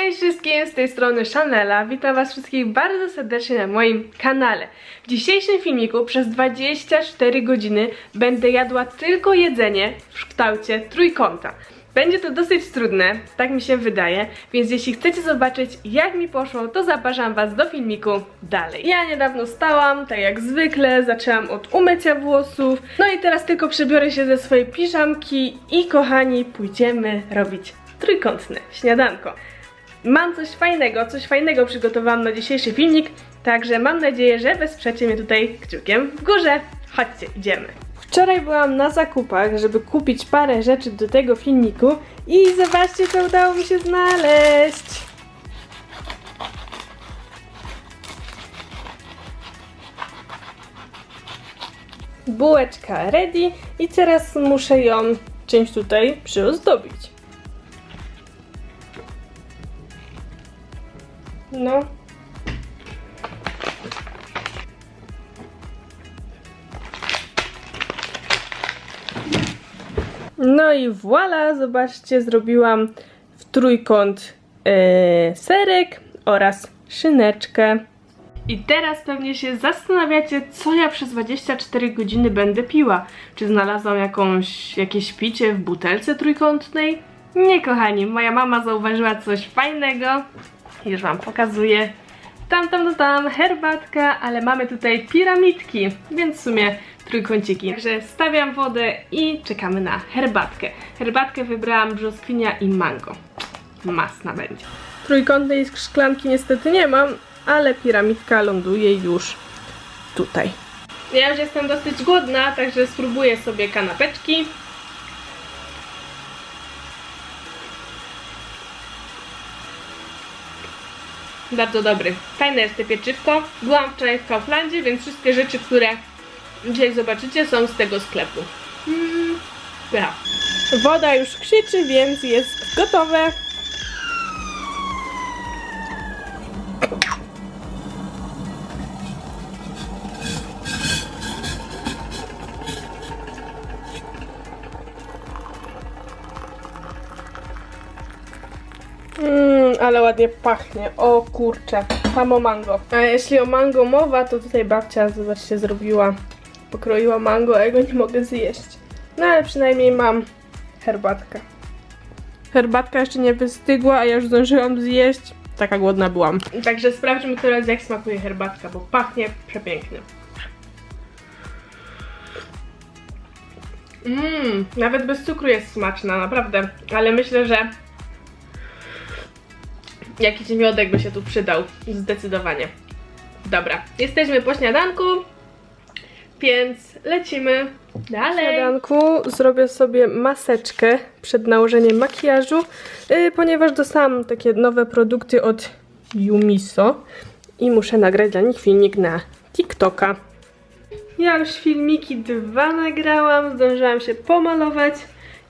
Cześć wszystkim, z tej strony Chanela. Witam was wszystkich bardzo serdecznie na moim kanale. W dzisiejszym filmiku przez 24 godziny będę jadła tylko jedzenie w kształcie trójkąta. Będzie to dosyć trudne, tak mi się wydaje, więc jeśli chcecie zobaczyć jak mi poszło, to zapraszam was do filmiku dalej. Ja niedawno stałam, tak jak zwykle, zaczęłam od umycia włosów, no i teraz tylko przebiorę się ze swojej piżamki i kochani, pójdziemy robić trójkątne śniadanko. Mam coś fajnego, coś fajnego przygotowałam na dzisiejszy filmik, także mam nadzieję, że wesprzecie mnie tutaj kciukiem w górze. Chodźcie, idziemy. Wczoraj byłam na zakupach, żeby kupić parę rzeczy do tego filmiku i zobaczcie, co udało mi się znaleźć. Bułeczka ready i teraz muszę ją czymś tutaj przyozdobić. No. No i voilà, zobaczcie, zrobiłam w trójkąt e, serek oraz szyneczkę. I teraz pewnie się zastanawiacie, co ja przez 24 godziny będę piła. Czy znalazłam jakąś, jakieś picie w butelce trójkątnej? Nie, kochani, moja mama zauważyła coś fajnego. Już wam pokazuję. Tam, tam, tam, herbatka, ale mamy tutaj piramidki, więc w sumie trójkąciki. Także stawiam wodę i czekamy na herbatkę. Herbatkę wybrałam brzoskwinia i mango. Masna będzie. Trójkątnej szklanki niestety nie mam, ale piramidka ląduje już tutaj. Ja już jestem dosyć głodna, także spróbuję sobie kanapeczki. Bardzo dobry. Fajne jest te pieczywko. Byłam wczoraj w Kauflandzie, więc wszystkie rzeczy, które dzisiaj zobaczycie są z tego sklepu. Mm, ja. Woda już krzyczy, więc jest gotowe. Ale ładnie pachnie. O kurczę, samo mango. A jeśli o mango mowa, to tutaj babcia, zobaczcie, zrobiła, pokroiła mango, a ja go nie mogę zjeść. No ale przynajmniej mam herbatkę. Herbatka jeszcze nie wystygła, a ja już zdążyłam zjeść. Taka głodna byłam. Także sprawdźmy teraz, jak smakuje herbatka, bo pachnie przepięknie. Mmm, nawet bez cukru jest smaczna, naprawdę. Ale myślę, że Jakiś miodek by się tu przydał. Zdecydowanie. Dobra, jesteśmy po śniadanku, więc lecimy dalej. Po śniadanku zrobię sobie maseczkę przed nałożeniem makijażu, yy, ponieważ dostałam takie nowe produkty od Yumiso i muszę nagrać dla nich filmik na TikToka. Ja już filmiki dwa nagrałam, zdążyłam się pomalować.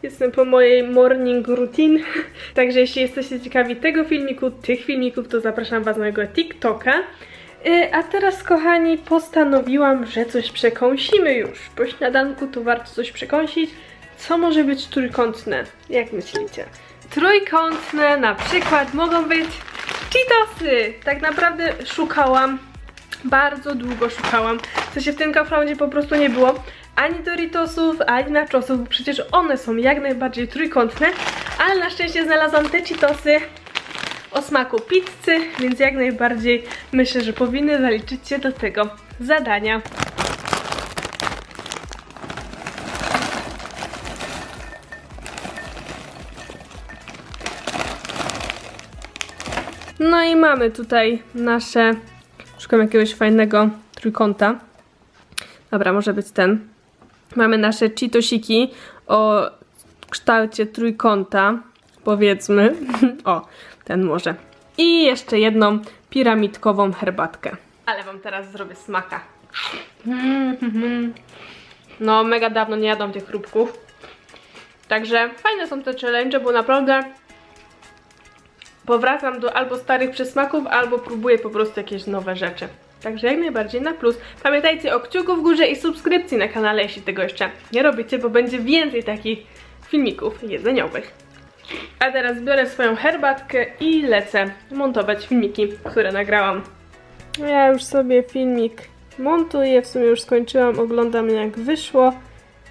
Jestem po mojej morning routine. Także jeśli jesteście ciekawi tego filmiku, tych filmików, to zapraszam Was na mojego TikToka. Yy, A teraz, kochani, postanowiłam, że coś przekąsimy już. Po śniadanku to warto coś przekąsić. Co może być trójkątne? Jak myślicie? Trójkątne na przykład mogą być Cheetosy! Tak naprawdę szukałam bardzo długo szukałam. W sensie w tym Kauflandzie po prostu nie było ani Doritosów, ani Nachosów, bo przecież one są jak najbardziej trójkątne, ale na szczęście znalazłam te Cheetosy o smaku pizzy, więc jak najbardziej myślę, że powinny zaliczyć się do tego zadania. No i mamy tutaj nasze Szukam jakiegoś fajnego trójkąta. Dobra, może być ten. Mamy nasze cheetosiki o kształcie trójkąta, powiedzmy. o, ten może. I jeszcze jedną piramidkową herbatkę. Ale wam teraz zrobię smaka. No, mega dawno nie jadłam tych chrupków. Także fajne są te challenge, bo naprawdę powracam do albo starych przysmaków, albo próbuję po prostu jakieś nowe rzeczy. Także jak najbardziej na plus. Pamiętajcie o kciuku w górze i subskrypcji na kanale, jeśli tego jeszcze nie robicie, bo będzie więcej takich filmików jedzeniowych. A teraz biorę swoją herbatkę i lecę montować filmiki, które nagrałam. Ja już sobie filmik montuję, w sumie już skończyłam, oglądam jak wyszło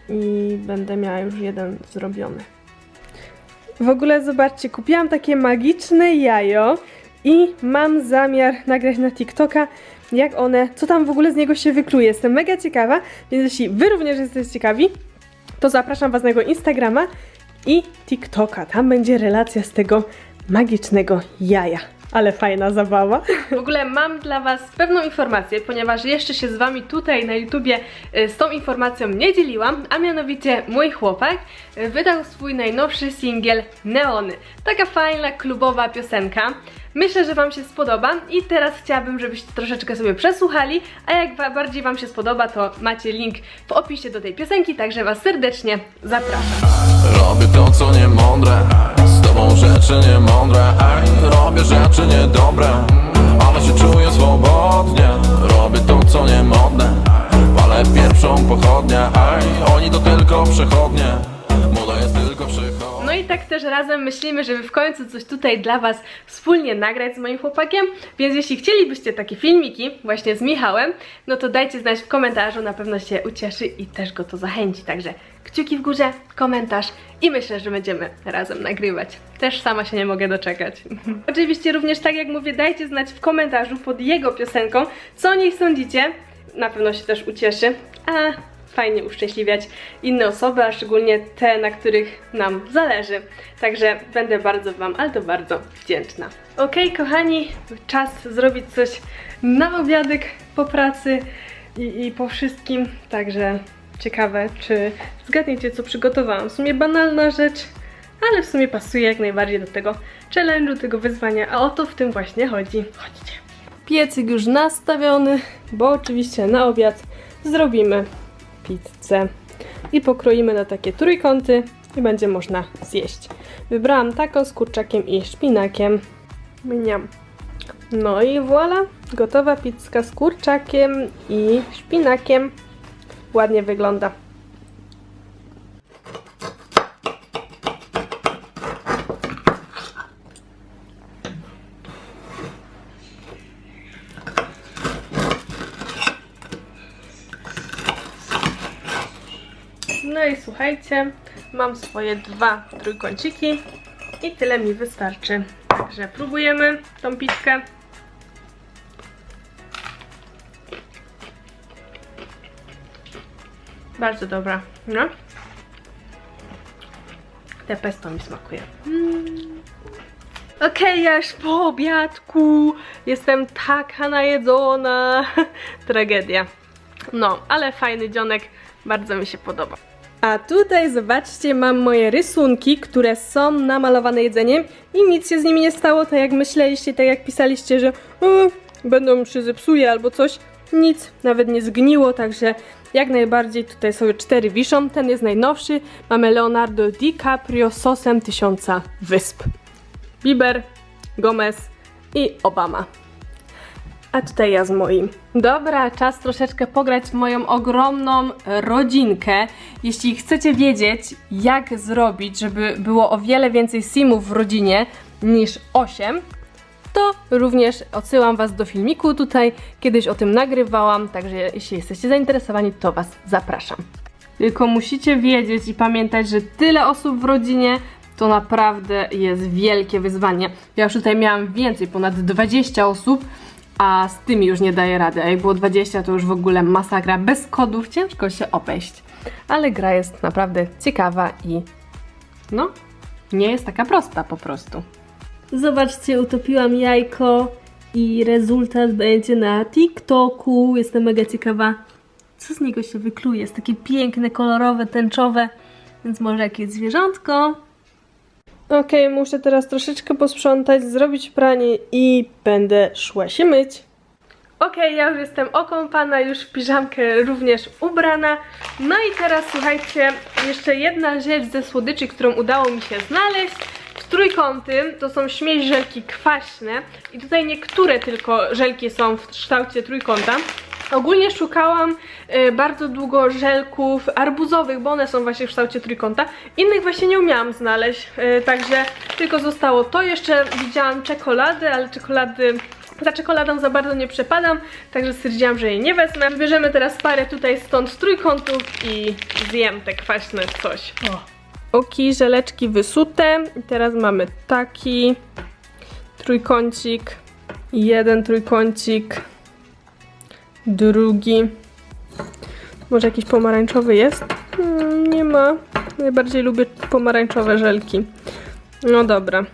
i będę miała już jeden zrobiony. W ogóle zobaczcie, kupiłam takie magiczne jajo i mam zamiar nagrać na TikToka, jak one, co tam w ogóle z niego się wykluje. Jestem mega ciekawa, więc jeśli wy również jesteście ciekawi, to zapraszam was na jego Instagrama i TikToka. Tam będzie relacja z tego magicznego jaja. Ale fajna zabawa. W ogóle mam dla Was pewną informację, ponieważ jeszcze się z Wami tutaj na YouTubie y, z tą informacją nie dzieliłam, a mianowicie mój chłopak y, wydał swój najnowszy singiel Neony. Taka fajna, klubowa piosenka. Myślę, że Wam się spodoba i teraz chciałabym, żebyście troszeczkę sobie przesłuchali, a jak bardziej Wam się spodoba, to macie link w opisie do tej piosenki, także Was serdecznie zapraszam. Robię to co nie mądre Z tobą rzeczy nie mądre robię rzeczy niedobre Ale się czuję swobodnie. Robię to co nie modne Palę pierwszą pochodnię. Oni to tylko przechodnie tak też razem myślimy, żeby w końcu coś tutaj dla Was wspólnie nagrać z moim chłopakiem, więc jeśli chcielibyście takie filmiki właśnie z Michałem, no to dajcie znać w komentarzu, na pewno się ucieszy i też go to zachęci, także kciuki w górze, komentarz i myślę, że będziemy razem nagrywać. Też sama się nie mogę doczekać. Oczywiście również tak jak mówię, dajcie znać w komentarzu pod jego piosenką, co o niej sądzicie, na pewno się też ucieszy, a fajnie uszczęśliwiać inne osoby, a szczególnie te, na których nam zależy. Także będę bardzo Wam, ale to bardzo wdzięczna. Okej, kochani, czas zrobić coś na obiadek po pracy i, i po wszystkim. Także ciekawe, czy zgadniecie, co przygotowałam. W sumie banalna rzecz, ale w sumie pasuje jak najbardziej do tego challenge'u, tego wyzwania, a o to w tym właśnie chodzi. Chodźcie. Piecyk już nastawiony, bo oczywiście na obiad zrobimy pizzę i pokroimy na takie trójkąty i będzie można zjeść. Wybrałam taką z kurczakiem i szpinakiem. Mniam. No i voilà, gotowa pizza z kurczakiem i szpinakiem. Ładnie wygląda. No i słuchajcie, mam swoje dwa trójkąciki i tyle mi wystarczy. Także próbujemy tą pizzkę. Bardzo dobra, no. Te pesto mi smakuje. Mm. Okej, ja już po obiadku. Jestem taka najedzona. Tragedia. No, ale fajny dzionek, bardzo mi się podoba. A tutaj zobaczcie, mam moje rysunki, które są namalowane jedzeniem i nic się z nimi nie stało, tak jak myśleliście, tak jak pisaliście, że będą się zepsuje albo coś. Nic, nawet nie zgniło, także jak najbardziej tutaj sobie cztery wiszą. Ten jest najnowszy. Mamy Leonardo DiCaprio sosem tysiąca wysp. Bieber, Gomez i Obama. A tutaj ja z moim. Dobra, czas troszeczkę pograć w moją ogromną rodzinkę. Jeśli chcecie wiedzieć, jak zrobić, żeby było o wiele więcej simów w rodzinie niż 8, to również odsyłam Was do filmiku tutaj. Kiedyś o tym nagrywałam, także jeśli jesteście zainteresowani, to Was zapraszam. Tylko musicie wiedzieć i pamiętać, że tyle osób w rodzinie to naprawdę jest wielkie wyzwanie. Ja już tutaj miałam więcej, ponad 20 osób, a z tymi już nie daję rady. A jak było 20, to już w ogóle masakra. Bez kodów ciężko się obejść. Ale gra jest naprawdę ciekawa i no, nie jest taka prosta po prostu. Zobaczcie, utopiłam jajko i rezultat będzie na TikToku. Jestem mega ciekawa, co z niego się wykluje. Jest takie piękne, kolorowe, tęczowe, więc może jakieś zwierzątko. Okej, muszę teraz troszeczkę posprzątać, zrobić pranie i będę szła się myć. Okej, ja już jestem okąpana, już w piżamkę również ubrana. No i teraz słuchajcie, jeszcze jedna rzecz ze słodyczy, którą udało mi się znaleźć. W trójkąty to są śmieś żelki kwaśne i tutaj niektóre tylko żelki są w kształcie trójkąta. Ogólnie szukałam y, bardzo długo żelków arbuzowych, bo one są właśnie w kształcie trójkąta. Innych właśnie nie umiałam znaleźć, y, także tylko zostało to. Jeszcze widziałam czekolady, ale czekolady... Za czekoladą za bardzo nie przepadam, także stwierdziłam, że jej nie wezmę. Bierzemy teraz parę tutaj stąd trójkątów i zjem te kwaśne coś. Oki, żeleczki wysute. I teraz mamy taki trójkącik, jeden trójkącik, drugi. Może jakiś pomarańczowy jest? Hmm, nie ma. Najbardziej lubię pomarańczowe żelki. No dobra.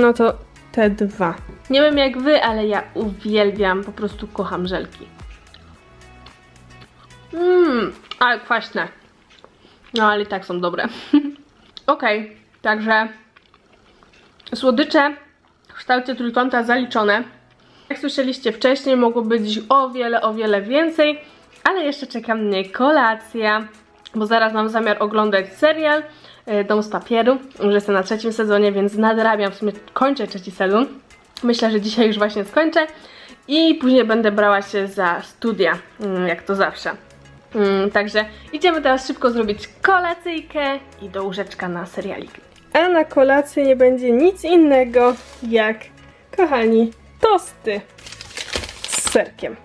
No to te dwa. Nie wiem jak wy, ale ja uwielbiam, po prostu kocham żelki. Mmm, ale kwaśne. No ale i tak są dobre. Okej, także słodycze w kształcie trójkąta zaliczone. Jak słyszeliście wcześniej, mogło być o wiele, o wiele więcej, ale jeszcze czeka mnie kolacja, bo zaraz mam zamiar oglądać serial e, Dom z papieru. Już jestem na trzecim sezonie, więc nadrabiam, w sumie kończę trzeci sezon. Myślę, że dzisiaj już właśnie skończę i później będę brała się za studia, mm, jak to zawsze. Mm, Także idziemy teraz szybko zrobić kolacyjkę i do łóżeczka na serialik. A na kolację nie będzie nic innego jak, kochani, tosty z serkiem.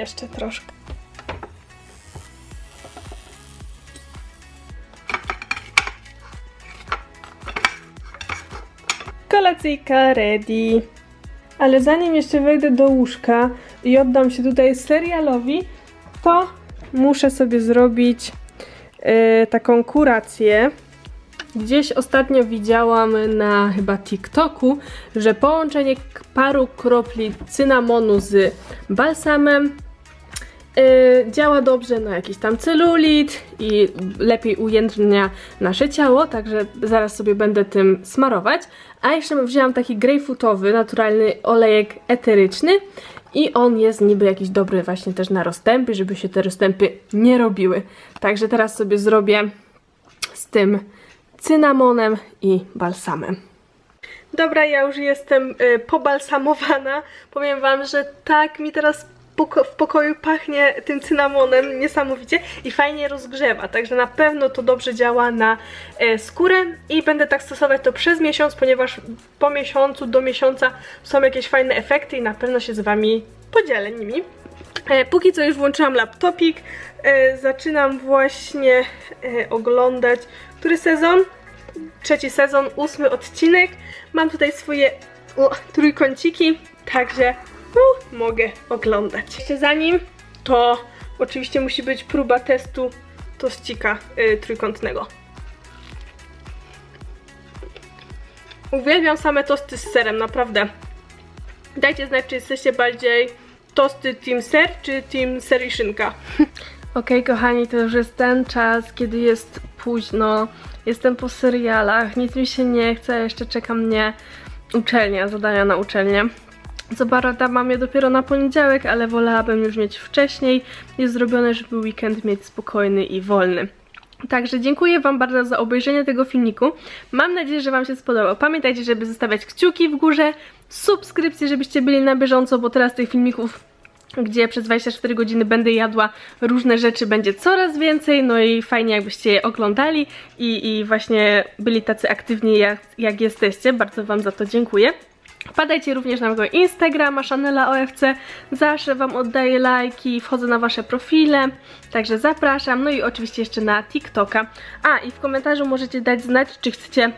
Jeszcze troszkę. Kolacyjka ready. Ale zanim jeszcze wejdę do łóżka i oddam się tutaj serialowi, to muszę sobie zrobić e, taką kurację. Gdzieś ostatnio widziałam na chyba TikToku, że połączenie paru kropli cynamonu z balsamem yy, działa dobrze na jakiś tam celulit i lepiej ujędrnia nasze ciało, także zaraz sobie będę tym smarować. A jeszcze wzięłam taki grejpfrutowy, naturalny olejek eteryczny i on jest niby jakiś dobry właśnie też na rozstępy, żeby się te rozstępy nie robiły. Także teraz sobie zrobię z tym cynamonem i balsamem. Dobra, ja już jestem y, pobalsamowana. Powiem wam, że tak mi teraz poko- w pokoju pachnie tym cynamonem niesamowicie i fajnie rozgrzewa, także na pewno to dobrze działa na e, skórę i będę tak stosować to przez miesiąc, ponieważ po miesiącu do miesiąca są jakieś fajne efekty i na pewno się z wami podzielę nimi. E, póki co już włączyłam laptopik, e, zaczynam właśnie e, oglądać który sezon? Trzeci sezon, ósmy odcinek. Mam tutaj swoje o, trójkąciki, także u, mogę oglądać. Jeszcze zanim, to oczywiście musi być próba testu tościka y, trójkątnego. Uwielbiam same tosty z serem, naprawdę. Dajcie znać, czy jesteście bardziej tosty team ser, czy team ser i szynka. Okej, kochani, to już jest ten czas, kiedy jest późno. Jestem po serialach, nic mi się nie chce, jeszcze czeka mnie uczelnia, zadania na uczelnię. Co mam je dopiero na poniedziałek, ale wolałabym już mieć wcześniej. Jest zrobione, żeby weekend mieć spokojny i wolny. Także dziękuję Wam bardzo za obejrzenie tego filmiku. Mam nadzieję, że Wam się spodobał. Pamiętajcie, żeby zostawiać kciuki w górze, subskrypcje, żebyście byli na bieżąco, bo teraz tych filmików gdzie przez 24 godziny będę jadła różne rzeczy, będzie coraz więcej, no i fajnie jakbyście je oglądali i, i właśnie byli tacy aktywni jak, jak jesteście, bardzo Wam za to dziękuję. Wpadajcie również na mojego Instagrama, Chanela OFC, zawsze Wam oddaję lajki, wchodzę na Wasze profile, także zapraszam, no i oczywiście jeszcze na TikToka. A i w komentarzu możecie dać znać, czy chcecie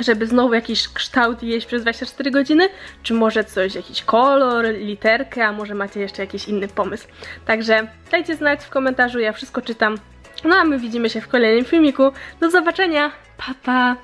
żeby znowu jakiś kształt jeść przez 24 godziny, czy może coś, jakiś kolor, literkę, a może macie jeszcze jakiś inny pomysł. Także dajcie znać w komentarzu, ja wszystko czytam. No a my widzimy się w kolejnym filmiku. Do zobaczenia, pa pa!